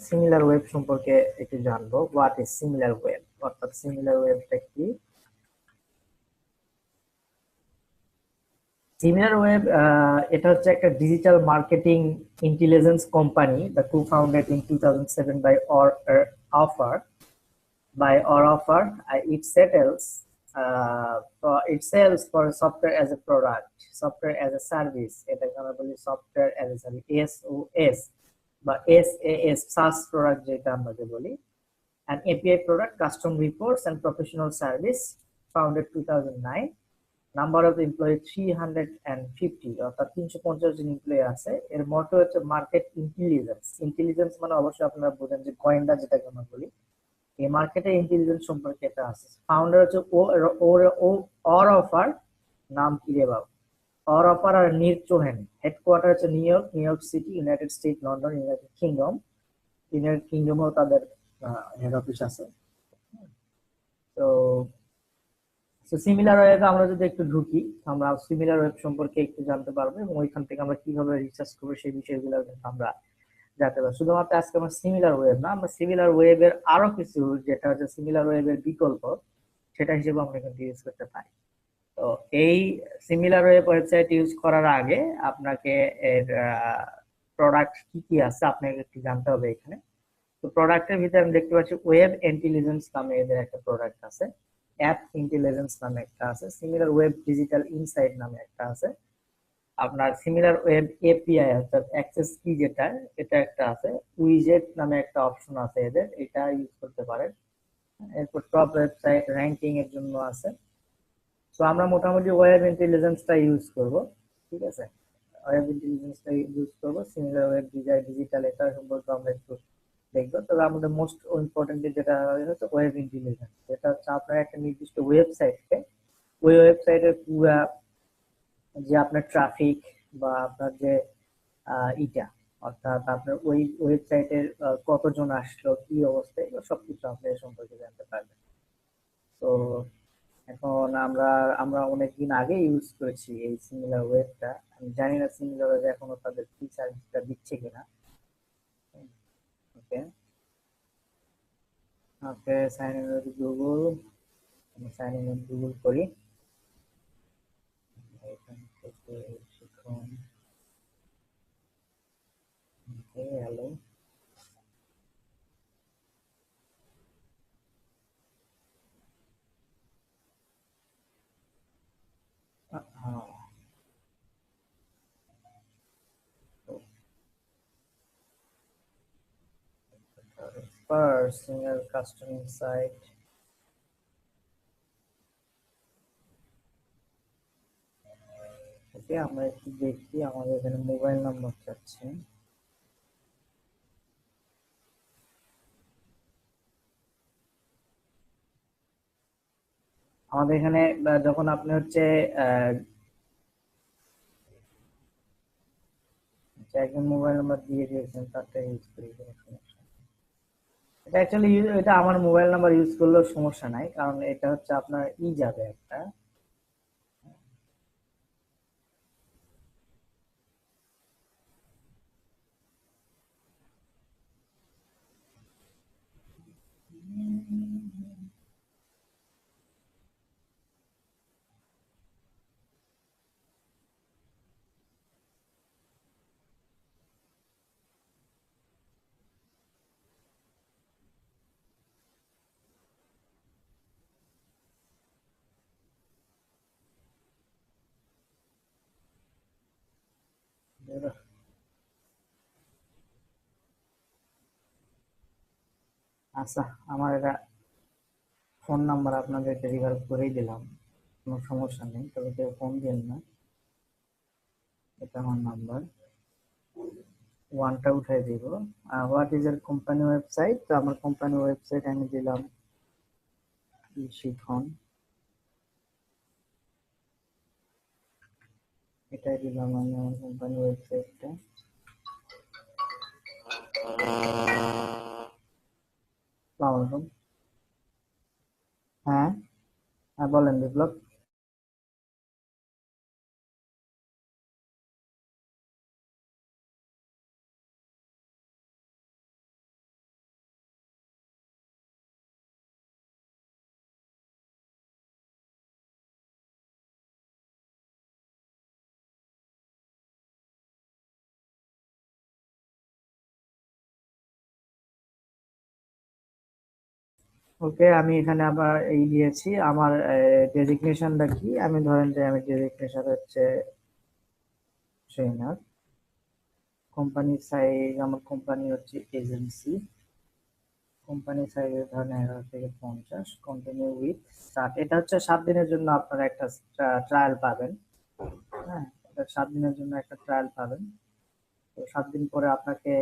Similar web সম্পর্কে একটু জানব। হোয়াট ইজ সিমিলার ওয়েব অর্থাৎ সিমিলার ওয়েবটা কি? সিমিলার ওয়েব এটা হচ্ছে একটা digital marketing intelligence company the to founded in two thousand seven by Or Offer by Or Offer it settles it sells for software as a product software as a service এটাকে আমরা বলি software a service S O S বা S S SaaS product যেটা আমরা বলি an API product, custom reports and professional service founded 2009 number of employee three hundred and fifty অর্থাৎ তিনশো পঞ্চাশ জন এমপ্লয়ি আছে। এর মটো হচ্ছে মার্কেট ইন্টেলিজেন্স ইন্টেলিজেন্স মানে অবশ্যই আপনারা বোঝেন যে কয়েনটা যেটাকে আমরা বলি। এই মার্কেটে ইন্টেলিজেন্স সম্পর্কে এটা আছে। ফাউন্ডার হচ্ছে ও ও অর অফার নাম কি রে বাবু? অর অফার আর নির চোহেন হেডকোয়ার্টার হচ্ছে New York New York City United State London United Kingdom United কিংডমেও তাদের হেড অফিস আছে। তো সিমিলার ওয়েব আমরা যদি একটু ঢুকি, আমরা সিমিলার ওয়েব সম্পর্কে একটু জানতে পারব এবং ওইখান থেকে আমরা কীভাবে রিসার্চ করব সেই বিষয়গুলো কিন্তু আমরা জানতে পারব। শুধুমাত্র আজকে আমরা সিমিলার ওয়েব না, আমরা সিমিলার ওয়েবের আরও কিছু, যেটা হচ্ছে সিমিলার ওয়েবের বিকল্প, সেটা হিসেবে আমরা কিন্তু ইউজ করতে পারি। তো এই সিমিলার ওয়েব ওয়েবসাইট ইউজ করার আগে আপনাকে এর প্রোডাক্ট কি কি আছে আপনাকে একটু জানতে হবে এখানে। তো প্রোডাক্টের ভিতরে আমি দেখতে পাচ্ছি ওয়েব ইন্টেলিজেন্স নামে এদের একটা প্রোডাক্ট আছে অ্যাপ ইন্টেলিজেন্স নামে একটা আছে সিমিলার ওয়েব ডিজিটাল ইনসাইট নামে একটা আছে। আপনার সিমিলার ওয়েব এপিআই অর্থাৎ অ্যাক্সেস কি যেটা, এটা একটা আছে উইজেট নামে একটা অপশন আছে এদের, এটা ইউজ করতে পারেন। এরপর টপ ওয়েবসাইট র্যাঙ্কিং এর জন্য আছে। তো আমরা মোটামুটি ওয়েব ইন্টেলিজেন্সটা ইউজ করব, ঠিক আছে? ওয়েব ইন্টেলিজেন্সটা ইউজ করব সিমিলার ওয়েব ডিজাইন ডিজিটাল এটা সম্পর্কে আমরা একটু দেখব। তবে আমাদের মোস্ট ইম্পর্টেন্ট যেটা হচ্ছে ওয়েব ইন্টেলিজেন্স যেটা হচ্ছে আপনার একটা নির্দিষ্ট ওয়েবসাইটকে ওই ওয়েবসাইটের পুরা যে আপনার ট্রাফিক বা আপনার যে ইটা, অর্থাৎ আপনার ওই ওয়েবসাইটের কতজন আসলো, কি অবস্থা, এগুলো সবকিছু আপনি সম্পর্কে জানতে পারবেন। তো এখন আমরা আমরা অনেকদিন আগে ইউজ করেছি এই সিমিলার ওয়েবটা আমি জানি না সিমিলার ওয়েব এখনও তাদের ফিচারটা দিচ্ছে কিনা। Okay okay sign in with Google sign in with Google করি এখান থেকে শিখুন okay hello first single custom site. Okay আমরা একটু দেখি আমাদের এখানে মোবাইল নাম্বার চাচ্ছে আমাদের এখানে যখন আপনি হচ্ছে একজন মোবাইল নাম্বার দিয়ে দিয়েছেন, তারটা ইউজ করি এটা অ্যাকচুয়ালি এটা আমার মোবাইল নাম্বার ইউজ করলেও সমস্যা নাই, কারণ এটা হচ্ছে আপনার ই যাবে একটা। আচ্ছা আমার এটা ফোন নাম্বার আপনাদেরকে রিভার্ভ করেই দিলাম। কোনো সমস্যা নেই, তবে কেউ ফোন দিন না। এটা আমার নাম্বার। ওয়ানটা উঠাই দিব। হোয়াট ইজ এর কোম্পানি ওয়েবসাইট? তো আমার কোম্পানি ওয়েবসাইট আমি দিলাম শিখন এটাই দিলাম আমি আমার কোম্পানির ওয়েবসাইটটা হ্যাঁ? হ্যাঁ বলেন বিপ্লব। ওকে আমি এখানে আবার এই দিয়েছি। আমার ডেজিগনেশনটা কি? আমি ধরেন যে আমি ডেজিগনেশন হচ্ছে ট্রেনার কোম্পানি সাইজ আমার কোম্পানি হচ্ছে এজেন্সি কোম্পানি সাইজের ধরেন এগারো থেকে পঞ্চাশ। কন্টিনিউ উইথ স্টার্ট এটা হচ্ছে সাত দিনের জন্য আপনারা একটা ট্রায়াল পাবেন। হ্যাঁ এটা সাত দিনের জন্য একটা ট্রায়াল পাবেন। তো সাত দিন পরে আপনাকে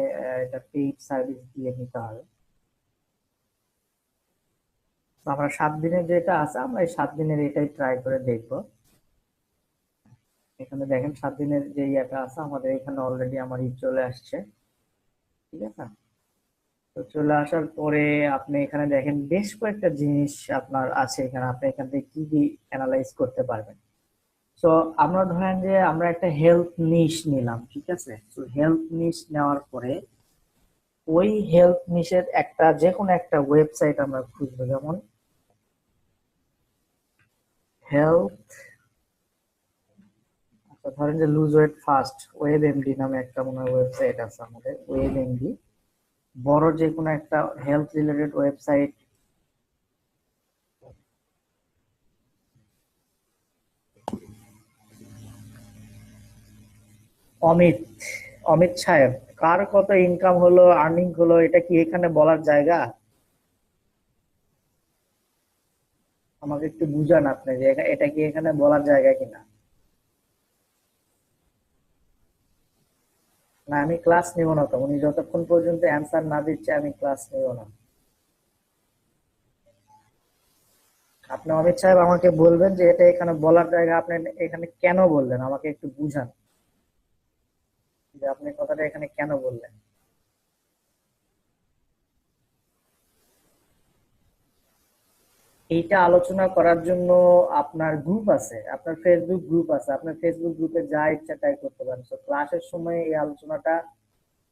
এটা পেইড সার্ভিস দিয়ে নিতে হবে। আমরা সাত দিনের যেটা আছে, আমরা এই সাত দিনের এটাই ট্রাই করে দেখব। এখানে দেখেন সাত দিনের যে ইয়েটা আছে, আমাদের এখানে অলরেডি আমার ই চলে আসছে। ঠিক আছে? তো চলে আসার পরে আপনি এখানে দেখেন বেশ কয়েকটা জিনিস আপনার আছে এখানে, আপনি এখান থেকে কি কি অ্যানালাইজ করতে পারবেন। তো আমরা ধরেন যে আমরা একটা হেলথ নিশ নিলাম, ঠিক আছে? তো হেলথ নিশ নেওয়ার পরে ওই হেলথ নিশের একটা যে কোনো একটা ওয়েবসাইট আমরা খুঁজবো। যেমন হেলথ আচ্ছা ধরেন যে lose weight fast web MD নামে একটা মনে হয় ওয়েবসাইট আছে আমাদের ওয়েব এমডি বড় যে কোনো একটা health related website Amit Amit সাহেব, কার কত ইনকাম হলো আর্নিং হলো, এটা কি এখানে বলার জায়গা? আমাকে একটু বুঝান আপনি যে এটা- কি এখানে বলার জায়গা কিনা? না, আমি ক্লাস নিব না তো। উনি যতক্ষণ পর্যন্ত অ্যান্সার না দিচ্ছে, আমি ক্লাস নিব না। আপনি অমিত সাহেব আমাকে বলবেন যে এটা এখানে বলার জায়গা, আপনি এখানে কেন বললেন? আমাকে একটু বুঝান। যে আপনি কথাটা এখানে কেন বললেন? এইটা আলোচনা করার জন্য আপনার গ্রুপ আছে, আপনার ফেসবুক গ্রুপ আছে, আপনার ফেসবুক গ্রুপে যা ইচ্ছা তাই করতে পারেন। তো ক্লাসের সময় এই আলোচনাটা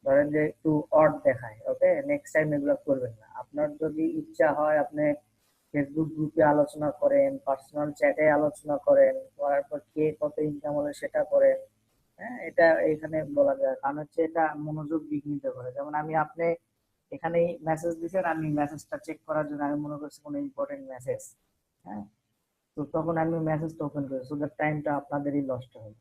ধরেন যে একটু অড দেখায় ওকে নেক্সট টাইম এগুলো করবেন না। আপনার যদি ইচ্ছা হয়, আপনি ফেসবুক গ্রুপে আলোচনা করেন পার্সোনাল চ্যাটে আলোচনা করেন, করার পর কে কত ইনকাম হলে সেটা করেন হ্যাঁ? এটা এখানে বলা যায়। কারণ হচ্ছে এটা মনোযোগ বিঘ্নিত করে। যেমন আমি আপনি এখানে মেসেজ দিয়েছেন আমি মেসেজটা চেক করার জন্য আমি মনে করছি কোনো ইম্পর্টেন্ট মেসেজ হ্যাঁ? তো তখন আমি মেসেজটা ওপেন করি সো দ্যাট টাইমটা আপনাদেরই নষ্ট হবে।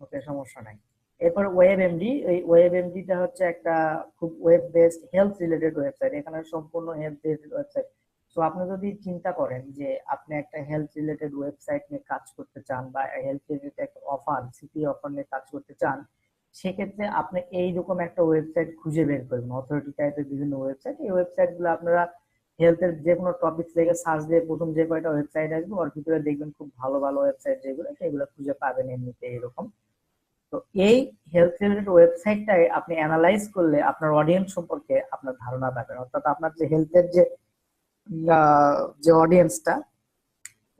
ওকে সমস্যা নাই। এরপর ওয়েব এমডি এই ওয়েব এমডিটা হচ্ছে একটা খুব web based health related website এখানে সম্পূর্ণ হেলথ রিলেটেড ওয়েবসাইট তো আপনি যদি চিন্তা করেন যে আপনি একটা হেলথ রিলেটেড ওয়েবসাইট নিয়ে কাজ করতে চান বা হেলথ রিলেটেড একটা অফার সিটি অফার নিয়ে কাজ করতে চান সেক্ষেত্রে আপনি এইরকম একটা ওয়েবসাইট খুঁজে বের করবেন। অথরিটি টাইপের বিভিন্ন ওয়েবসাইট এই ওয়েবসাইটগুলো আপনারা হেলথের যে কোনো টপিক থেকে সার্চ দিয়ে প্রথম যে কয়টা ওয়েবসাইট আসবে, ওর ভিতরে দেখবেন খুব ভালো ভালো ওয়েবসাইট যেগুলো সেগুলো খুঁজে পাবেন এমনিতে এরকম। তো এই হেলথ রিলেটেড ওয়েবসাইটটাই আপনি অ্যানালাইজ করলে আপনার অডিয়েন্স সম্পর্কে আপনার ধারণা পাবেন। অর্থাৎ আপনার যে হেলথের যে যে অডিয়েন্সটা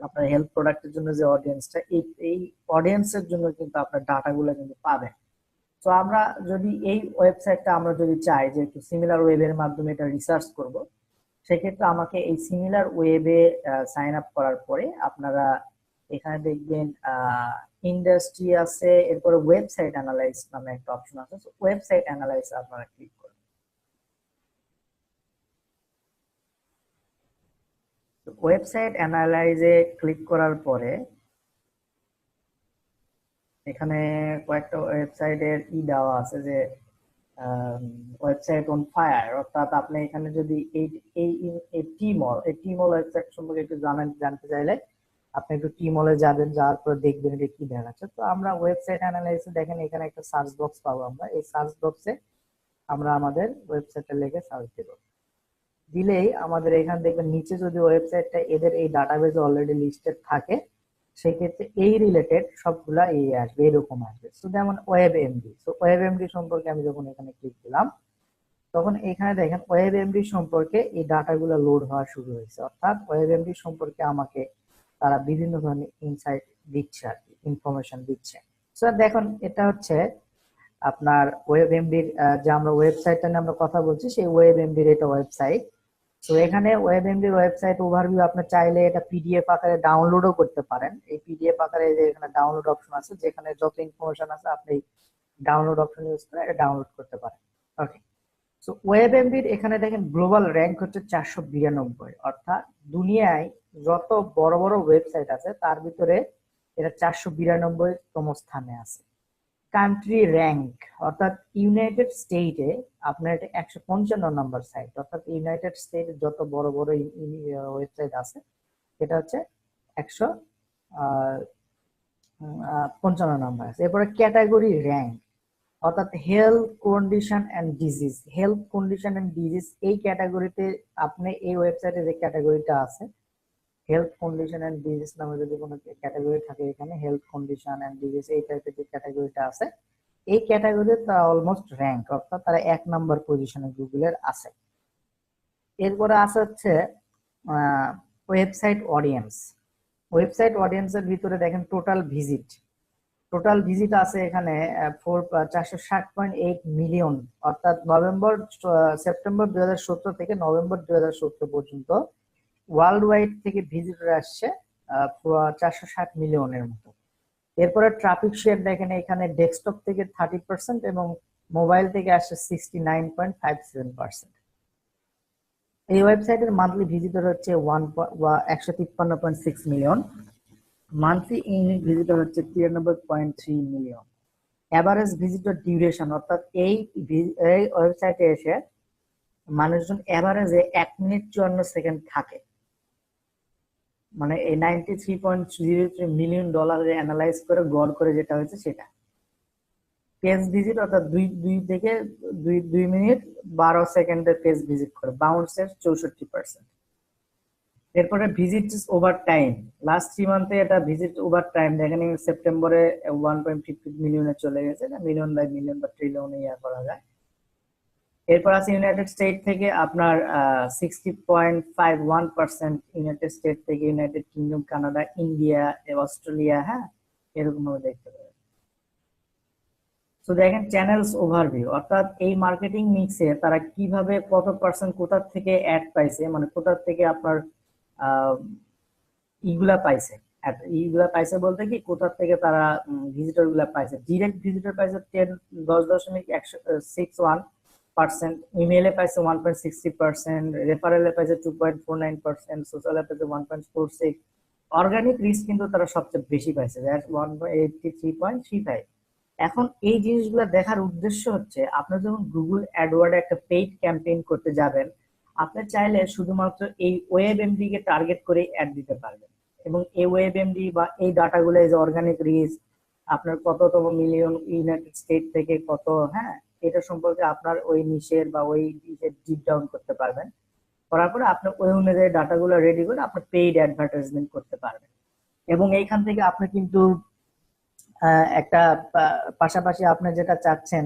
আপনার হেলথ প্রোডাক্টের জন্য যে অডিয়েন্সটা এই এই অডিয়েন্সের জন্য কিন্তু আপনার ডাটাগুলো কিন্তু পাবেন। তো আমরা যদি এই ওয়েবসাইটটা আমরা যদি চাই যে একটু সিমিলার ওয়েবের মাধ্যমে এটা রিসার্চ করব, সেক্ষেত্রে আমাকে এই সিমিলার ওয়েবে সাইন আপ করার পরে আপনারা এখানে দেখবেন ইন্ডাস্ট্রি আছে, এরপরে ওয়েবসাইট অ্যানালাইজ নামে একটা অপশন আছে ওয়েবসাইট অ্যানালাইজ আপনারা ক্লিক করুন। ওয়েবসাইট অ্যানালাইজে ক্লিক করার পরে এখানে কয়েকটা ওয়েবসাইটের ই দেওয়া আছে যে ওয়েবসাইট অন ফায়ার অর্থাৎ আপনি এখানে যদি এই এই টিমল এই টিমল ওয়েবসাইট সম্পর্কে একটু জানেন, জানতে চাইলে আপনি একটু টিমলে যাবেন, যাওয়ার পর দেখবেন এটা কি দেখাচ্ছে তো আমরা ওয়েবসাইট অ্যানালাইসে দেখেন, এখানে একটা সার্চ বক্স পাবো আমরা। এই সার্চ বক্সে আমরা আমাদের ওয়েবসাইটটা লিখে সার্চ দেব। দিলেই আমাদের এখানে দেখবেন, নিচে যদি ওয়েবসাইটটা এদের এই ডাটাবেজে অলরেডি লিস্টেড থাকে সেক্ষেত্রে এই রিলেটেড সবগুলা এই আসবে, এরকম আসবে। তো যেমন ওয়েব এমডি তো ওয়েব এমডি সম্পর্কে আমি যখন এখানে ক্লিক দিলাম, তখন এখানে দেখেন ওয়েব এমডি সম্পর্কে এই ডাটাগুলো লোড হওয়া শুরু হয়েছে। অর্থাৎ ওয়েব এমডি সম্পর্কে আমাকে তারা বিভিন্ন ধরনের ইনসাইট দিচ্ছে আর কি ইনফরমেশন দিচ্ছে। সো দেখুন, এটা হচ্ছে আপনার ওয়েব এমডির যে আমরা ওয়েবসাইটটা নিয়ে আমরা কথা বলছি, সেই ওয়েব এমডির এটা ওয়েবসাইট তো এখানে ওয়েব এমডির ওয়েবসাইট ওভারভিউ আপনি চাইলে এটা পিডিএফ আকারে ডাউনলোডও করতে পারেন। এই পিডিএফ আকারে যে এখানে ডাউনলোড অপশন আছে, যেখানে যত ইনফরমেশন আছে আপনি ডাউনলোড অপশন ইউজ করে এটা ডাউনলোড করতে পারেন। ওকে সো ওয়েব এমবির এখানে দেখেন গ্লোবাল র্যাঙ্ক হচ্ছে চারশো বিরানব্বই। অর্থাৎ দুনিয়ায় যত বড় বড় ওয়েবসাইট আছে, তার ভিতরে এটা চারশো বিরানব্বই তম স্থানে আছে। কান্ট্রি র্যাঙ্ক অর্থাৎ ইউনাইটেড স্টেটে আপনার এটা একশো পঞ্চান্ন নম্বর সাইট অর্থাৎ ইউনাইটেড স্টেটে যত বড় বড় ওয়েবসাইট আছে এটা হচ্ছে একশো পঞ্চান্ন নম্বর আছে। এরপরে ক্যাটাগরি র্যাঙ্ক অর্থাৎ health condition and disease health condition and disease এই ক্যাটাগরিতে আপনি এই ওয়েবসাইটে যে ক্যাটাগরিটা আছে হেলথ কন্ডিশন অ্যান্ড ডিজিজ নামে যদি কোনো ক্যাটাগরি থাকে এখানে হেলথ কন্ডিশন অ্যান্ড ডিজিজ এই টাইপের যে ক্যাটাগরিটা আছে, এই ক্যাটাগরি তারা অলমোস্ট র্যাঙ্ক অর্থাৎ তারা এক নাম্বার পজিশনে গুগলের আছে। এরপরে আছে হচ্ছে ওয়েবসাইট অডিয়েন্স ওয়েবসাইট অডিয়েন্সের ভিতরে দেখেন টোটাল ভিজিট টোটাল ভিজিট আছে এখানে ফোর চারশো ষাট পয়েন্ট এইট মিলিয়ন অর্থাৎ নভেম্বর সেপ্টেম্বর দুই হাজার সতেরো থেকে নভেম্বর দুই হাজার সতেরো পর্যন্ত ওয়ার্ল্ড ওয়াইড থেকে ভিজিটর আসছে চারশো ষাট মিলিয়নের মতো। এরপরে ট্রাফিক শেয়ার দেখেন, এখানে ডেস্কটপ থেকে থার্টি পার্সেন্ট এবং মোবাইল থেকে আসছে sixty nine point five seven percent. এই ওয়েবসাইটের মান্থলি ভিজিটর হচ্ছে ওয়ান একশো তিপ্পান্ন point six million. Monthly unique visitor হচ্ছে তিরানব্বই point three million. Average visitor duration, অর্থাৎ এই এই ওয়েবসাইটে এসে মানুষজন অ্যাভারেজে এক মিনিট চুয়ান্ন সেকেন্ড থাকে। মানে এই ninety three point zero three million dollar analyze করে গড় করে যেটা হয়েছে সেটা। পেজ ভিজিট অর্থাৎ দুই দুই থেকে দুই দুই মিনিট বারো সেকেন্ডের পেজ ভিজিট করে বাউন্সের চৌষট্টি পার্সেন্ট এরপরে visit over time last three মান্থে এটা ভিজিট ওভার টাইম দেখেন সেপ্টেম্বরে ওয়ান পয়েন্ট ফিফটি মিলিয়নে চলে গেছে। মিলিয়ন বাই মিলিয়ন বা ট্রিলিয়নে ইয়া করা যায়। এরপর আছে ইউনাইটেড স্টেট থেকে আপনার sixty point five one percent United State থেকে United Kingdom Canada India Australia হ্যাঁ এরকম ভাবে দেখতে তো দেখেন চ্যানেলস ওভারভিউ অর্থাৎ এই মার্কেটিং মিক্সে তারা কীভাবে কত পার্সেন্ট কোথার থেকে অ্যাড পাইছে মানে কোথার থেকে আপনার ইগুলা পাইছে ইগুলা পাইছে বলতে কি কোথার থেকে তারা ভিজিটরগুলা পাইছে। ডিরেক্ট ভিজিটর পাইছে টেন দশ দশমিক একশো সিক্স ওয়ান পার্সেন্ট ইমেলে পাইছে ওয়ান পয়েন্ট সিক্সটি পার্সেন্ট রেফারেলে পাইছে two point four nine percent সোশ্যালে পাইছে one point four six organic reach কিন্তু তারা সবচেয়ে বেশি পাইছে one point eighty three point three five এখন এই জিনিসগুলো দেখার উদ্দেশ্য হচ্ছে, আপনি যখন গুগল অ্যাডওয়ার্ডে একটা পেইড ক্যাম্পেইন করতে যাবেন, আপনি চাইলে শুধুমাত্র এই ওয়েব এমডি কে টার্গেট করে অ্যাড দিতে পারবেন। এবং এই ওয়েব এমডি বা এই ডাটাগুলো যে অর্গানিক রিচ আপনার কততম মিলিয়ন ইউনাইটেড স্টেট থেকে কত হ্যাঁ এটা সম্পর্কে আপনার ওই নিশের বা ওই ডিপ ডাউন করতে পারবেন। করার পরে আপনি ওই অনুযায়ী ডাটাগুলো রেডি করে আপনি পেইড অ্যাডভার্টাইজমেন্ট করতে পারবেন। এবং এইখান থেকে আপনি কিন্তু একটা পাশাপাশি আপনি যেটা চাচ্ছেন,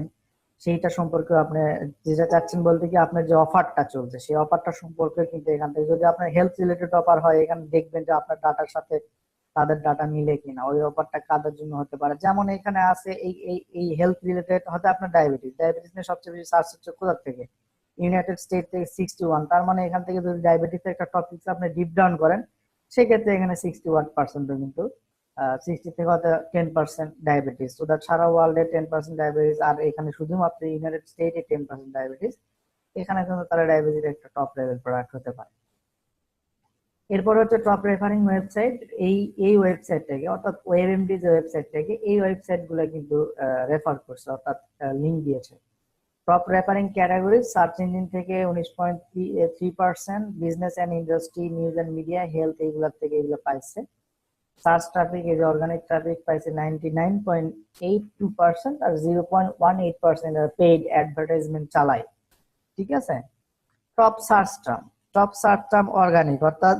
সেইটা সম্পর্কে আপনি, যেটা চাচ্ছেন বলতে কি আপনার যে অফারটা চলছে, সেই অফারটা সম্পর্কে কিন্তু এখান থেকে যদি আপনার হেলথ রিলেটেড অফার হয়, এখানে দেখবেন যে আপনার ডাটার সাথে তাদের ডাটা মিলে কিনা, ওই অফারটা কাদের জন্য হতে পারে? যেমন এখানে আছে এই এই এই হেলথ রিলেটেড হয়তো আপনার ডায়াবেটিস ডায়াবেটিস নিয়ে সবচেয়ে বেশি সার্চ হচ্ছে কোথার থেকে? ইউনাইটেড স্টেট থেকে সিক্সটি ওয়ান তার মানে এখান থেকে যদি ডায়াবেটিসের একটা টপিক আপনি ডিপ ডাউন করেন, সেক্ষেত্রে এখানে সিক্সটি ওয়ান পার্সেন্ট কিন্তু সিক্সটি থেকে হয়তো টেন পার্সেন্ট ডায়াবেটিস তো দ্যাট সারা ওয়ার্ল্ডে টেন পার্সেন্ট ডায়াবেটিস আর এখানে শুধুমাত্র ইউনাইটেড স্টেটে টেন পার্সেন্ট ডায়াবেটিস এখানে কিন্তু তারা ডায়াবেটিস একটা টপ লেভেল প্রোডাক্ট হতে পারে। এরপর হচ্ছে টপ রেফারিং ওয়েবসাইট এই এই ওয়েবসাইট থেকে অর্থাৎ ওয়েবএমডি যে ওয়েবসাইট থেকে এই ওয়েবসাইটগুলো কিন্তু রেফার করছে, অর্থাৎ লিঙ্ক দিয়েছে। Top referring category search engine থেকে উনিশ point three percent business and industry news and media health এইগুলোর থেকে এগুলো পাইছে। সার্চ ট্রাফিক এই যে অর্গানিক ট্রাফিক পাইছে ninety nine point eight two percent আর zero point one eight percent paid advertisement চালায়। ঠিক আছে? Top search term top search term organic অর্থাৎ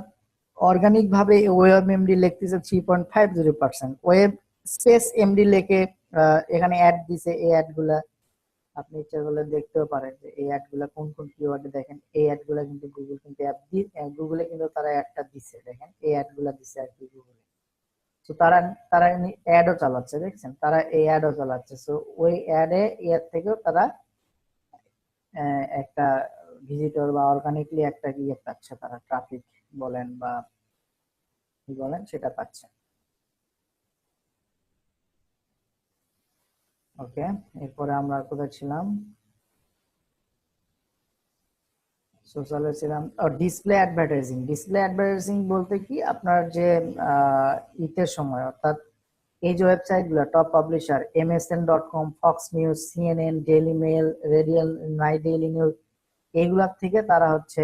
অর্গানিক ভাবে ওয়েব এমডি লিখতেছে three point five zero percent web space MD লেখে এখানে add দিছে, এই অ্যাডগুলা আপনি ইচ্ছা করলে দেখতেও পারেন যে এই অ্যাডগুলা কোন কোন কিওয়ার্ডে দেখেন। এই অ্যাডগুলা কিন্তু গুগল কিন্তু অ্যাপ দিয়ে গুগলে কিন্তু তারা অ্যাডটা দিছে, দেখেন। এই অ্যাডগুলা দিছে আর কি গুগলে তো তারা তারা অ্যাডও চালাচ্ছে, দেখছেন? তারা এই অ্যাডও চালাচ্ছে। সো ওই অ্যাডে এর থেকেও তারা একটা ভিজিটর বা অর্গানিকলি একটা ইয়ে পাচ্ছে, তারা ট্রাফিক বলেন বা কি বলেন সেটা পাচ্ছেন। ওকে, এরপরে আমরা কোথায় ছিলাম? সোশ্যালে ছিলাম। Display advertising. ডিসপ্লে অ্যাডভার্টাইজিং বলতে কি? আপনার যে ঈদের সময়, অর্থাৎ এই যে ওয়েবসাইটগুলো top publisher MSN dot com Fox News CNN Daily Mail radial my daily news এইগুলার থেকে তারা হচ্ছে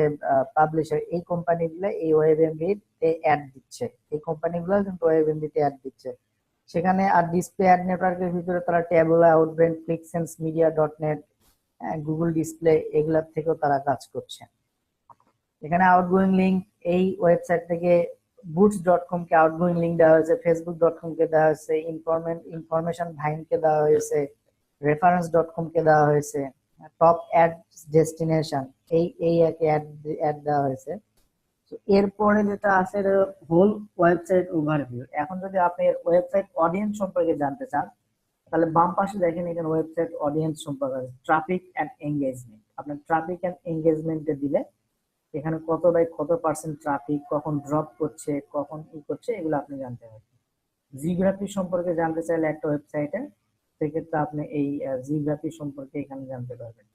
পাবলিশার এই কোম্পানিগুলো এই ওয়েব এমবিতে অ্যাড দিচ্ছে। এই কোম্পানিগুলো কিন্তু ওয়েব তে অ্যাড দিচ্ছে। সেখানে আর ডিসপ্লে অ্যাড নেটওয়ার্কের ভিতরে তারা Taboola Outbrain ClickSense media dot net Google display এগুলার থেকেও তারা কাজ করছে। এখানে আউটগোয়িং লিঙ্ক এই ওয়েবসাইট থেকে বুটস ডট কম কে আউটগোয়িং লিঙ্ক দেওয়া হয়েছে ফেসবুক ডট কম কে দেওয়া হয়েছে ইনফরমেন্ট ইনফরমেশন ভাইন কে দেওয়া হয়েছে রেফারেন্স ডট কম কে দেওয়া হয়েছে। টপ অ্যাড ডেস্টিনেশন এই এই অ্যাড অ্যাড দেওয়া হয়েছে। তো এরপরে যেটা আছে হোল ওয়েবসাইট ওভারভিউ এখন যদি আপনি ওয়েবসাইট অডিয়েন্স সম্পর্কে জানতে চান, তাহলে বাম পাশে দেখেন এখানে ওয়েবসাইট অডিয়েন্স সম্পর্কে ট্রাফিক অ্যান্ড এঙ্গেজমেন্ট আপনার ট্রাফিক অ্যান্ড এঙ্গেজমেন্টে দিলে এখানে কত বাই কত পার্সেন্ট ট্রাফিক কখন ড্রপ করছে, কখন ই করছে, এগুলো আপনি জানতে পারবেন। জিওগ্রাফি সম্পর্কে জানতে চাইলে একটা ওয়েবসাইটে সেক্ষেত্রে আপনি এই জিওগ্রাফি সম্পর্কে এখানে জানতে পারবেন।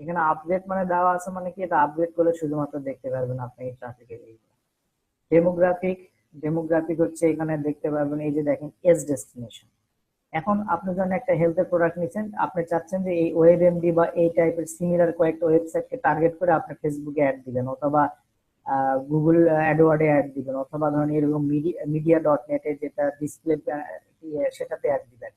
এখানে আপডেট মানে দেওয়া আছে মানে কি, এটা আপডেট করলে শুধুমাত্র দেখতে পারবেন আপনি এই ট্রাফিকের ডেমোগ্রাফিক ডেমোগ্রাফিক হচ্ছে এখানে দেখতে পারবেন, এই যে দেখেন এস ডেস্টিনেশন এখন আপনি যখন একটা হেলথের প্রোডাক্ট নিচ্ছেন আপনি চাচ্ছেন যে এই ওয়েব এমডি বা এই টাইপের সিমিলার কয়েকটা ওয়েবসাইটকে টার্গেট করে আপনি ফেসবুকে অ্যাড দিবেন, অথবা গুগল অ্যাডওয়ার্ডে অ্যাড দিবেন, অথবা ধরেন এরকম মিডিয়া ডট নেটে যেটা ডিসপ্লে সেটাতে অ্যাড দিবেন।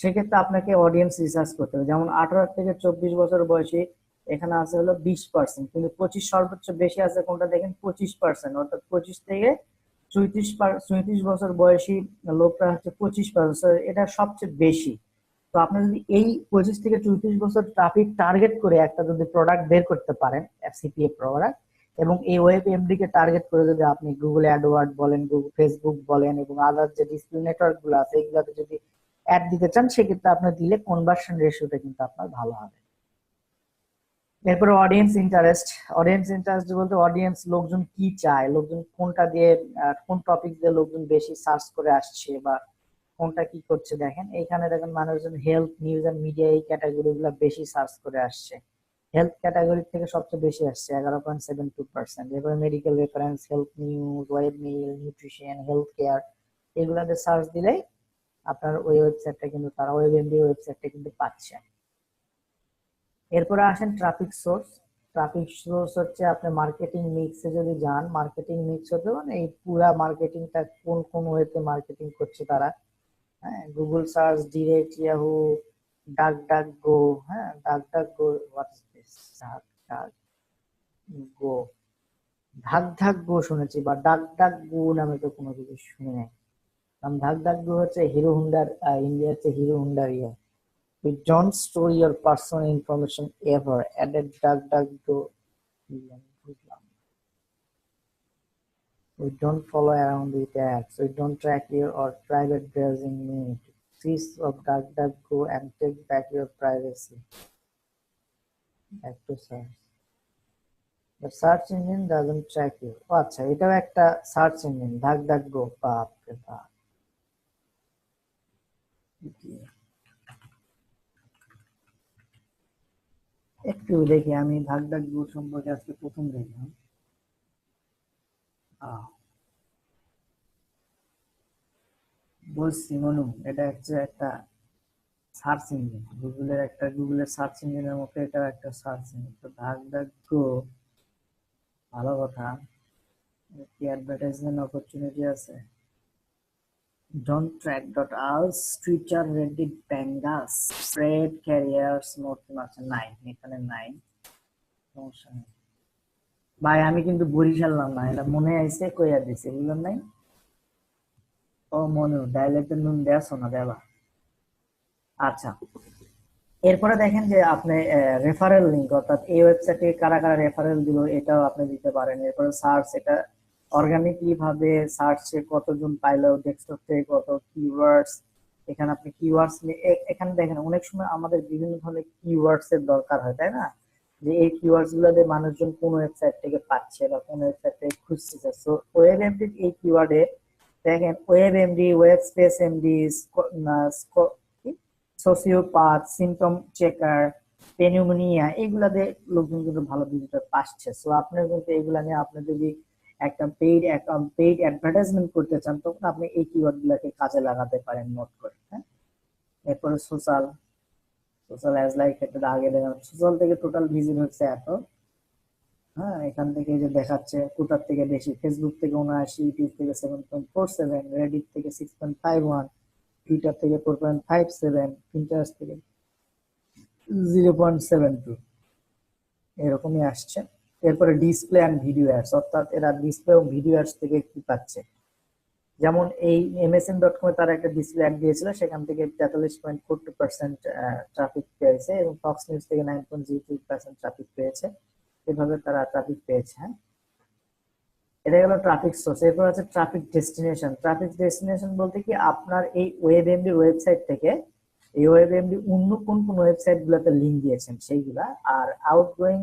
সেক্ষেত্রে আপনাকে অডিয়েন্স রিসার্চ করতে হবে। যেমন আঠারো থেকে চব্বিশ বছর বয়সী এখানে আছে হলো বিশ পার্সেন্ট কিন্তু পঁচিশ সর্বোচ্চ বেশি আছে কোনটা দেখেন? পঁচিশ পার্সেন্ট অর্থাৎ পঁচিশ থেকে চৌত্রিশ চৌত্রিশ বছর বয়সী লোকটা হচ্ছে পঁচিশ পার্সেন্ট এটা সবচেয়ে বেশি। তো আপনি যদি এই পঁচিশ থেকে চৌত্রিশ বছর ট্রাফিক টার্গেট করে একটা যদি প্রোডাক্ট বের করতে পারেন সিপিএ প্রোডাক্ট এবং এই ওয়েব এমডি কে টার্গেট করে যদি আপনি গুগল অ্যাডওয়ার্ড বলেন গুগল ফেসবুক বলেন, এবং আদার যে ডিসপ্লে নেটওয়ার্কগুলো আছে, এগুলোতে যদি অ্যাড দিতে চান, সেক্ষেত্রে আপনি দিলে কনভার্সন রেশিওটা কিন্তু আপনার ভালো হবে। এরপরে অডিয়েন্স ইন্টারেস্ট অডিয়েন্স ইন্টারেস্ট বলতে অডিয়েন্স লোকজন কি চায়, লোকজন কোনটা দিয়ে কোন টপিক দিয়ে লোকজন বেশি সার্চ করে আসছে বা কোনটা কি করছে দেখেন। এখানে দেখেন মানুষজন হেলথ নিউজ এন্ড মিডিয়া এই ক্যাটাগরি গুলো বেশি সার্চ করে আসছে। হেলথ ক্যাটাগরি থেকে সবচেয়ে বেশি আসছে, এগারো পয়েন্ট সেভেন টু পার্সেন্ট এরপরে medical reference health news web mail nutrition health care এগুলাতে সার্চ দিলেই আপনার ওই ওয়েবসাইটটা কিন্তু তারা ওয়েব এমডি ওয়েবসাইটটা কিন্তু পাচ্ছে। এরপরে আসেন ট্রাফিক সোর্স ট্রাফিক সোর্স হচ্ছে আপনি মার্কেটিং মিক্সে যদি যান মার্কেটিং মিক্স হতে মানে এই পুরা মার্কেটিংটা কোন কোন ওয়েতে মার্কেটিং করছে তারা? হ্যাঁ গুগল সার্চ ডিরেক্ট ইয়াহু ডাক ডাক গো হ্যাঁ ডাক ডাক গো ডাক ডাক গো ধাক ধাক গো শুনেছি, বা ডাক ডাক গো নামে তো কোনো কিছু শুনি নাই। কারণ ধাক ধাক গো হচ্ছে হিরো হুন্ডার ইন্ডিয়ার হচ্ছে হিরো হুন্ডার ইয়ে We don't store your personal information ever. Added DuckDuckGo. বুঝলাম। We don't follow around with ads. We don't track your or private browsing need. Cease of DuckDuckGo and take back your privacy. Back to search. The search engine doesn't track you. ও আচ্ছা এটাও একটা search engine DuckDuckGo বাপ রে বাপ একটু দেখি, আমি ভাগ ডাক গো সম্পর্কে আজকে প্রথম দেখলাম। বলছি, মনু, এটা হচ্ছে একটা সার্চ ইঞ্জিন। গুগলের একটা, গুগলের সার্চ ইঞ্জিনের মতো এটা একটা সার্চ ইঞ্জিন। তো ভাগ ডাক ভালো কথা। কি অ্যাডভার্টাইজমেন্ট অপরচুনিটি আছে? Don't track dot als Twitter Reddit Pandas Spread Carriers নতুন আছে নাই এখানে নাই ভাই, আমি কিন্তু বরিশাল নাম না, এটা মনে আইছে কইয়া দিছে, এগুলো নাই। ও, মনু ডাইলেক্টে নুন দেয়া শোনা দেবা। আচ্ছা এরপরে দেখেন যে আপনি রেফারেল লিংক অর্থাৎ এই ওয়েবসাইটে কারা কারা রেফারেল দিল, এটাও আপনি দিতে পারেন। এরপরে সার্চ এটা অর্গানিকলি ভাবে সার্চে কতজন পাইলো ডেস্কটপ থেকে কত কিওয়ার্ডস এখানে আপনি কিওয়ার্ডস এখানে দেখেন, অনেক সময় আমাদের বিভিন্ন ধরনের কিওয়ার্ডস এর দরকার হয়, তাই না? যে এই কিওয়ার্ডসগুলো দিয়ে মানুষজন কোন ওয়েবসাইট থেকে পাচ্ছে বা কোন ওয়েবসাইট থেকে খুঁজতেছে। সো ওয়েব এমডি এই কিওয়ার্ডে দেখেন web MD web space MD sociopath symptom checker pneumonia এগুলাতে লোকজন কিন্তু ভালো ভিজিটর পাচ্ছে। সো আপনার কিন্তু এগুলা নিয়ে আপনি যদি একটা পেইড পেইড অ্যাডভার্টাইজমেন্ট করতে চান, তখন আপনি এই কিওয়ার্ড গুলাকে কাজে লাগাতে পারেন নোট করে হ্যাঁ? এরপরে সোশ্যাল সোশ্যাল অ্যাজ লাইক এটা আগে দেখলাম। সোশ্যাল থেকে টোটাল ভিজিট হচ্ছে এত হ্যাঁ? এখান থেকে যে দেখাচ্ছে, কোথার থেকে বেশি? ফেসবুক থেকে উনআশি ইউটিউব থেকে seven point four seven Reddit থেকে six point five one Twitter থেকে four point five seven Pinterest থেকে জিরো পয়েন্ট সেভেন টু এরকমই আসছে। এরপরে ডিসপ্লে অ্যান্ড ভিডিও অ্যাডস অর্থাৎ এরা ডিসপ্লে এবং ভিডিও অ্যাডস থেকে কি পাচ্ছে? যেমন এই এমএসএন ডট কমে তারা একটা ডিসপ্লে অ্যাড দিয়েছিল, সেখান থেকে তেতাল্লিশ point four two percent traffic পেয়েছে এবং ফক্স নিউজ থেকে nine point zero two percent traffic পেয়েছে। এভাবে তারা ট্রাফিক পেয়েছে এটা গেল ট্রাফিক সোর্স এরপর আছে ট্রাফিক ডেস্টিনেশন ট্রাফিক ডেস্টিনেশন বলতে কি আপনার এই ওয়েব এমডি ওয়েবসাইট থেকে, এই ওয়েব এমডি অন্য কোন কোন ওয়েবসাইট গুলোতে লিঙ্ক দিয়েছেন সেইগুলা, আর আউটগোয়িং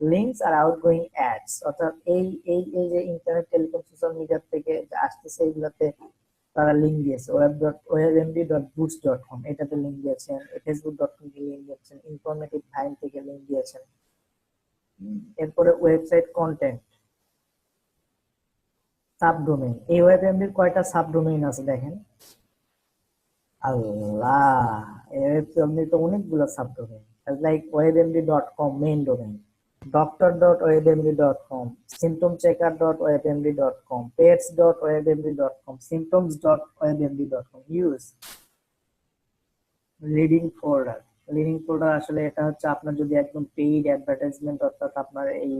লিঙ্কস আর আউটগোয়িং অ্যাডস অর্থাৎ এই এই এই যে ইন্টারনেট টেলিকম সোশ্যাল মিডিয়া থেকে আসতেছে এইগুলাতে তারা লিঙ্ক দিয়েছে। Web dot web MD dot Boots dot com এটাতে লিঙ্ক দিয়েছেন। ফেসবুক ডট কম থেকে লিঙ্ক দিয়েছেন। ইনফরমেটিভ ফাইল থেকে লিঙ্ক দিয়েছেন। এরপরে ওয়েবসাইট কন্টেন্ট সাবডোমেইন এই ওয়েব এমডির কয়টা সাবডোমেইন আছে দেখেন? আল্লাহ এই ওয়েব এমডির তো অনেকগুলো subdomain like WebMD dot com main domain com symptoms dot WebMD dot com use leading folder আসলে এটা হচ্ছে আপনার যদি একদম পেইড অ্যাডভার্টাইজমেন্ট অর্থাৎ আপনার এই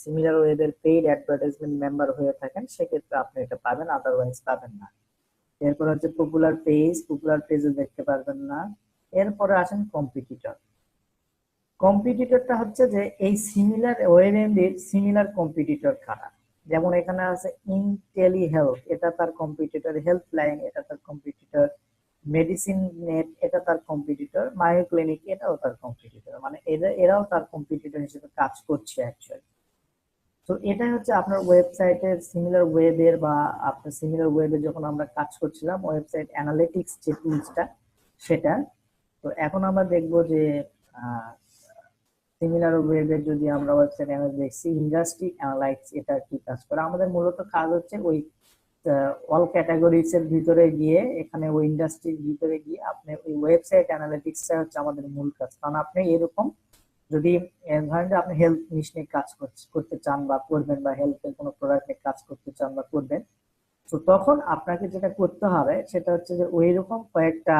সিমিলার ওয়েবের পেইড অ্যাডভার্টাইজমেন্ট মেম্বার হয়ে থাকেন, সেক্ষেত্রে আপনি এটা পাবেন আদারওয়াইজ পাবেন না। এরপর হচ্ছে পপুলার পেজ পপুলার পেজে দেখতে পারবেন না। এরপরে আসেন কম্পিটিটর কম্পিটিটরটা হচ্ছে যে এই সিমিলার ওয়েব এমডির সিমিলার কম্পিটিটর কারা? যেমন এখানে আছে ইনটেলি হেলথ এটা তার কম্পিটিটর হেলথ লাইন এটা তার কম্পিটিটর মেডিসিন নেট এটা তার কম্পিটিটর মায়ো ক্লিনিক এটাও তার কম্পিটিটর মানে এরা, এরাও তার কম্পিটিটর হিসেবে কাজ করছে অ্যাকচুয়ালি তো এটাই হচ্ছে আপনার ওয়েবসাইটের সিমিলার ওয়েবের বা আপনার সিমিলার ওয়েবে যখন আমরা কাজ করছিলাম ওয়েবসাইট অ্যানালিটিক্স যে টুলসটা সেটা, তো এখন আমরা দেখব যে সিমিলার ওয়েবের যদি আমরা ওয়েবসাইট অ্যানালাইজ দেখছি ইন্ডাস্ট্রি অ্যানালাইটিক্স এটা কি কাজ করে? আমাদের মূলত কাজ হচ্ছে ওই অল ক্যাটাগরিজ এর ভিতরে গিয়ে, এখানে ওই ইন্ডাস্ট্রির ভিতরে গিয়ে আপনি ওই ওয়েবসাইট অ্যানালিটিক্সটা হচ্ছে আমাদের মূল কাজ। কারণ আপনি এরকম যদি ধরেন যে আপনি হেলথ জিনিস নিয়ে কাজ করতে চান বা করবেন বা হেলথের কোনো প্রোডাক্ট নিয়ে কাজ করতে চান বা করবেন, তো তখন আপনাকে যেটা করতে হবে সেটা হচ্ছে যে ওই রকম কয়েকটা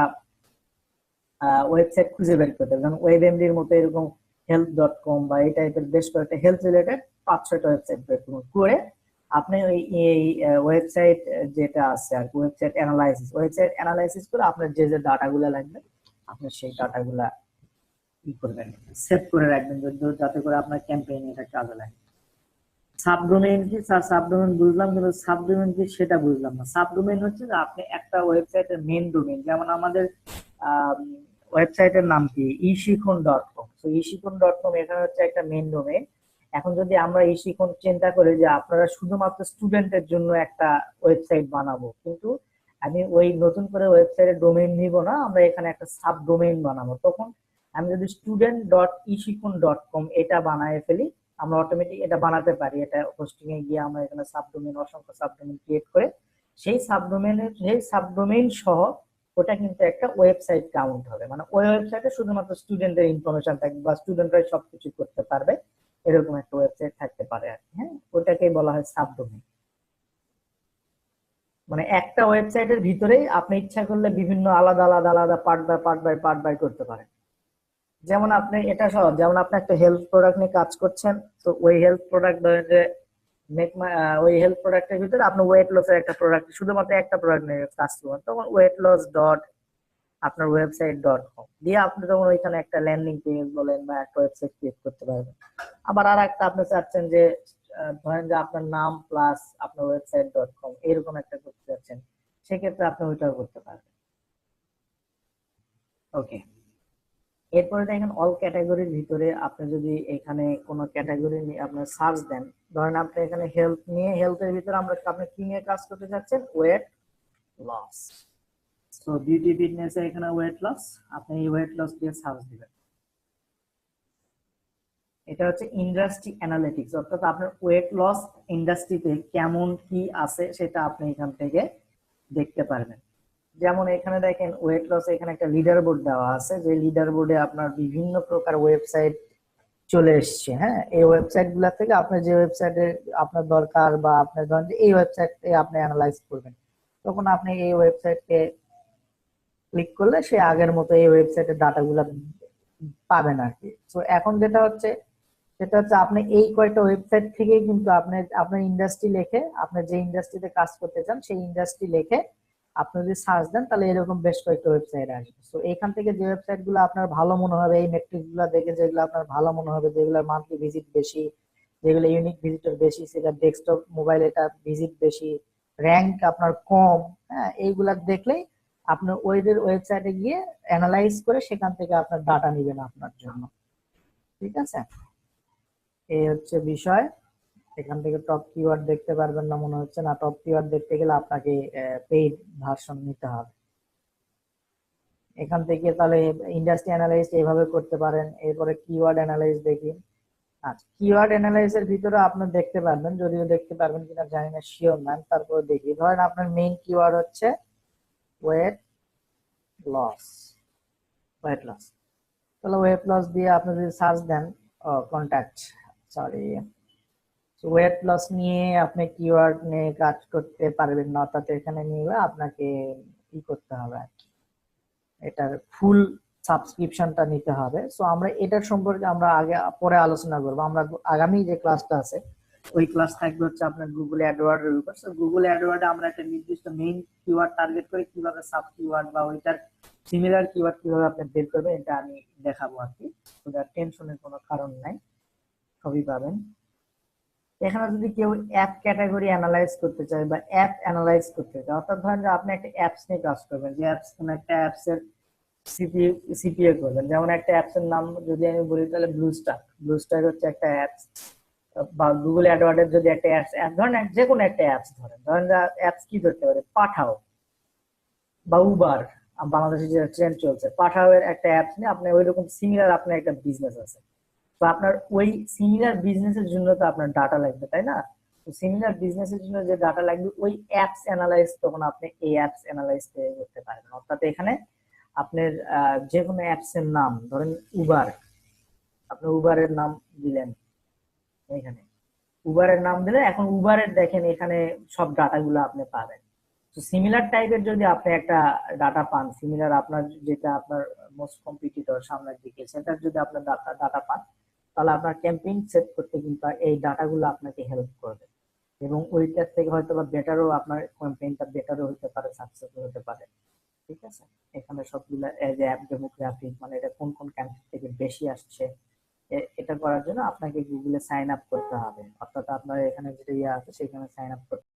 ওয়েবসাইট খুঁজে বের করতে হবে। যেমন ওয়েব এমডির মতো এরকম হেলথ ডট কম বা এই টাইপের বেশ কয়েকটা হেলথ রিলেটেড পাঁচ ছয়টা ওয়েবসাইট করে আপনি ওই, এই ওয়েবসাইট যেটা আছে আর ওয়েবসাইট অ্যানালাইসিস ওয়েবসাইট অ্যানালাইসিস করে আপনার যে যে ডাটাগুলো লাগবে, আপনি সেই ডাটাগুলা ই করবেন সেভ করে রাখবেন যাতে করে আপনার ক্যাম্পেইন এটা কাজে লাগে। সাবডোমেইন কি? স্যার সাবডোমেইন বুঝলাম, কিন্তু সাবডোমেইন কি সেটা বুঝলাম না। সাবডোমেইন হচ্ছে যে আপনি একটা ওয়েবসাইটের মেইন ডোমেইন যেমন আমাদের ওয়েবসাইটের নাম কি? ইশিখন ডট কম তো ইশিখন ডট কম এখানে হচ্ছে একটা মেন ডোমেইন এখন যদি আমরা ইশিখন চিন্তা করি যে আপনারা শুধুমাত্র স্টুডেন্টের জন্য একটা ওয়েবসাইট বানাবো, কিন্তু আমি ওই নতুন করে ওয়েবসাইটের ডোমেইন নিব না, আমরা এখানে একটা সাব ডোমেইন বানাবো। তখন আমি যদি স্টুডেন্ট ডট ইশিকুন ডট কম এটা বানায় ফেলি, আমরা অটোমেটিক এটা বানাতে পারি। এটা হোস্টিং এ গিয়ে আমরা এখানে সাবডোমেইন অসংখ্য সাবডোমেইন ক্রিয়েট করে সেই সাবডোমেইনের সেই সাবডোমেইন সহ ওটা কিন্তু একটা ওয়েবসাইট কাউন্ট হবে। মানে ওই ওয়েবসাইটে শুধুমাত্র স্টুডেন্টদের ইনফরমেশন থাকবে বা স্টুডেন্টরাই সবকিছু করতে পারবে। এরকম একটা ওয়েবসাইট থাকতে পারে আর কি, হ্যাঁ? ওটাকেই বলা হয় সাবডোমেইন মানে একটা ওয়েবসাইটের ভিতরেই আপনি ইচ্ছা করলে বিভিন্ন আলাদা আলাদা আলাদা part by part by part by করতে পারেন। যেমন আপনি এটা সহজ যেমন আপনি একটা হেলথ প্রোডাক্ট নিয়ে কাজ করছেন তো ওই হেলথ প্রোডাক্ট ধরেন যে মেক ওই হেলথ প্রোডাক্টের ভিতরে আপনি ওয়েট লসের একটা প্রোডাক্ট শুধুমাত্র একটা প্রোডাক্ট নিয়ে কাজ তখন ওয়েট লস ডট আপনার ওয়েবসাইট ডট কম দিয়ে আপনি তখন ওইখানে একটা ল্যান্ডিং পেজ বলেন বা একটা ওয়েবসাইট ক্রিয়েট করতে পারবেন। আবার আর একটা আপনি চাচ্ছেন যে ধরেন যে আপনার নাম প্লাস আপনার ওয়েবসাইট ডট কম এরকম একটা করতে চাচ্ছেন, সেক্ষেত্রে আপনি ওইটাও করতে পারবেন। ওকে এরপরে দেখেন অল ক্যাটাগরির ভিতরে আপনি যদি এখানে কোনো ক্যাটাগরি নিয়ে আপনার সার্চ দেন ধরেন আপনি এখানে হেলথ নিয়ে হেলথের ভিতরে আমরা আপনি কি নিয়ে কাজ করতে চাচ্ছেন? ওয়েট লস তো বিউটি ফিটনেস এখানে ওয়েট লস আপনি এই ওয়েট লস দিয়ে সার্চ দিবেন। এটা হচ্ছে ইন্ডাস্ট্রি অ্যানালিটিক্স অর্থাৎ আপনার ওয়েট লস ইন্ডাস্ট্রিতে কেমন কি আছে সেটা আপনি এখান থেকে দেখতে পারবেন। যেমন এখানে দেখেন ওয়েট লস এখানে একটা লিডার বোর্ড দেওয়া আছে, যে লিডার বোর্ডে আপনার বিভিন্ন প্রকার ওয়েবসাইট চলে এসছে হ্যাঁ? এই ওয়েবসাইটগুলা থেকে আপনার যে ওয়েবসাইটে আপনার দরকার বা আপনার ধরেন যে এই ওয়েবসাইটে আপনি অ্যানালাইজ করবেন, তখন আপনি এই ওয়েবসাইটকে ক্লিক করলে সে আগের মতো এই ওয়েবসাইটের ডাটাগুলো পাবেন আর কি। তো এখন যেটা হচ্ছে, সেটা হচ্ছে আপনি এই কয়টা ওয়েবসাইট থেকে কিন্তু আপনি, আপনার ইন্ডাস্ট্রি লেখে, আপনি যে ইন্ডাস্ট্রিতে কাজ করতে চান, সেই ইন্ডাস্ট্রি লেখে আপনি যদি সার্চ দেন, তাহলে এরকম বেশ কয়েকটা ওয়েবসাইট আসবে। তো এখান থেকে যে ওয়েবসাইটগুলো আপনার ভালো মনে হবে, এই মেট্রিকগুলো দেখে যেগুলো আপনার ভালো মনে হবে যেগুলো মান্থলি ভিজিট বেশি, যেগুলো ইউনিক ভিজিটর বেশি, সেটা ডেস্কটপ মোবাইল এটা ভিজিট বেশি র্যাঙ্ক আপনার কম হ্যাঁ এইগুলা দেখলেই আপনি ওইদের ওয়েবসাইটে গিয়ে অ্যানালাইজ করে সেখান থেকে আপনার ডাটা নেবেন আপনার জন্য। ঠিক আছে? এই হচ্ছে বিষয়। এখান থেকে টপ কিওয়ার্ড দেখতে পারবেন না মনে হচ্ছে না। টপ কিওয়ার্ড দেখতে গেলে আপনাকে পেইড ভার্সন নিতে হবে। এখান থেকে তাহলে ইন্ডাস্ট্রি অ্যানালাইজ এইভাবে করতে পারেন। এরপরে কিওয়ার্ড অ্যানালাইজ দেখি। আচ্ছা কিওয়ার্ড অ্যানালাইজ এর ভিতরে আপনি দেখতে পারবেন। যদিও দেখতে পারবেন কিনা জানি না শিওর ম্যান তারপরে দেখি। ধরেন আপনার মেইন কিওয়ার্ড হচ্ছে ওয়েট লস ওয়েট লস তাহলে ওয়েট লস দিয়ে আপনি যদি সার্চ দেন কন্ট্যাক্ট সরি ওয়েট লস নিয়ে আপনি কিওয়ার্ড নিয়ে কাজ করতে পারবেন না, অর্থাৎ এখানে নিয়ে আপনাকে ই করতে হবে? আর কি এটার ফুল সাবস্ক্রিপশনটা নিতে হবে। সো আমরা এটার সম্পর্কে আমরা আগে, পরে আলোচনা করব। আমরা আগামী যে ক্লাসটা আছে, ওই ক্লাস থাকবে হচ্ছে আপনার গুগল অ্যাডওয়ার্ড এর উপর গুগল অ্যাডওয়ার্ডে আমরা একটা নির্দিষ্ট মেইন কিওয়ার্ড টার্গেট করে কীভাবে সাব কিওয়ার্ড বা ওইটার সিমিলার কিওয়ার্ড কীভাবে আপনি বের করবেন, এটা আমি দেখাবো আর কি। টেনশনের কোনো কারণ নাই, সবই পাবেন। এখানে যদি কেউ অ্যাপ ক্যাটাগরি অ্যানালাইজ করতে চায় বা অ্যাপ অ্যানালাইজ করতে চায়, অর্থাৎ ধরেন যে আপনি একটা অ্যাপস নিয়ে কাজ করবেন, যে অ্যাপস কোন একটা অ্যাপস এর সিপিএ সিপিএ করবেন। যেমন একটা অ্যাপস এর নাম যদি আমি বলি, তাহলে ব্লুস্টার ব্লুস্টার হচ্ছে একটা অ্যাপস বা গুগল অ্যাডওয়ার্ডের যদি একটা অ্যাপস অ্যাপ ধরেন যে কোনো একটা অ্যাপস ধরেন। ধরেন অ্যাপস কি ধরতে পারে? পাঠাও বা উবার বাংলাদেশে যে ট্রেন্ড চলছে পাঠাও এর একটা অ্যাপস নিয়ে আপনি ওই রকম সিমিলার আপনার একটা বিজনেস আছে। তো আপনার ওই সিমিলার বিজনেসের জন্য তো আপনার ডাটা লাগবে, তাই না? তো সিমিলার বিজনেসের জন্য যে ডাটা লাগবে, ওই অ্যাপস অ্যানালাইজ তখন আপনি এই অ্যাপস অ্যানালাইজ করতে পারবেন অর্থাৎ এখানে আপনার যে কোনো অ্যাপস এর নাম, ধরেন উবার আপনি উবারের নাম দিলেন এখানে। উবারের নাম দিলে এখন উবারের দেখেন এখানে সব ডাটাগুলো আপনি পাবেন। তো সিমিলার টাইপের যদি আপনি একটা ডাটা পান সিমিলার আপনার যেটা আপনার মোস্ট কম্পিটিটর সামনের দিকে, সেটার যদি আপনার ডাটা পান তাহলে আপনার ক্যাম্পেইন সেট করতে কিন্তু এই ডাটাগুলো আপনাকে হেল্প করবে। এবং ওইটার থেকে হয়তো বা বেটারও আপনার ক্যাম্পেইনটা বেটারও হতে পারে সাকসেসফুল হতে পারে। ঠিক আছে? এখানে সবগুলো এজ অ্যাপ ডেমোগ্রাফিক মানে এটা কোন কোন কান্ট্রি থেকে বেশি আসছে এটা করার জন্য আপনাকে গুগলে সাইন আপ করতে হবে। অর্থাৎ আপনার এখানে যেটা ইয়ে আছে, সেখানে সাইন আপ করতে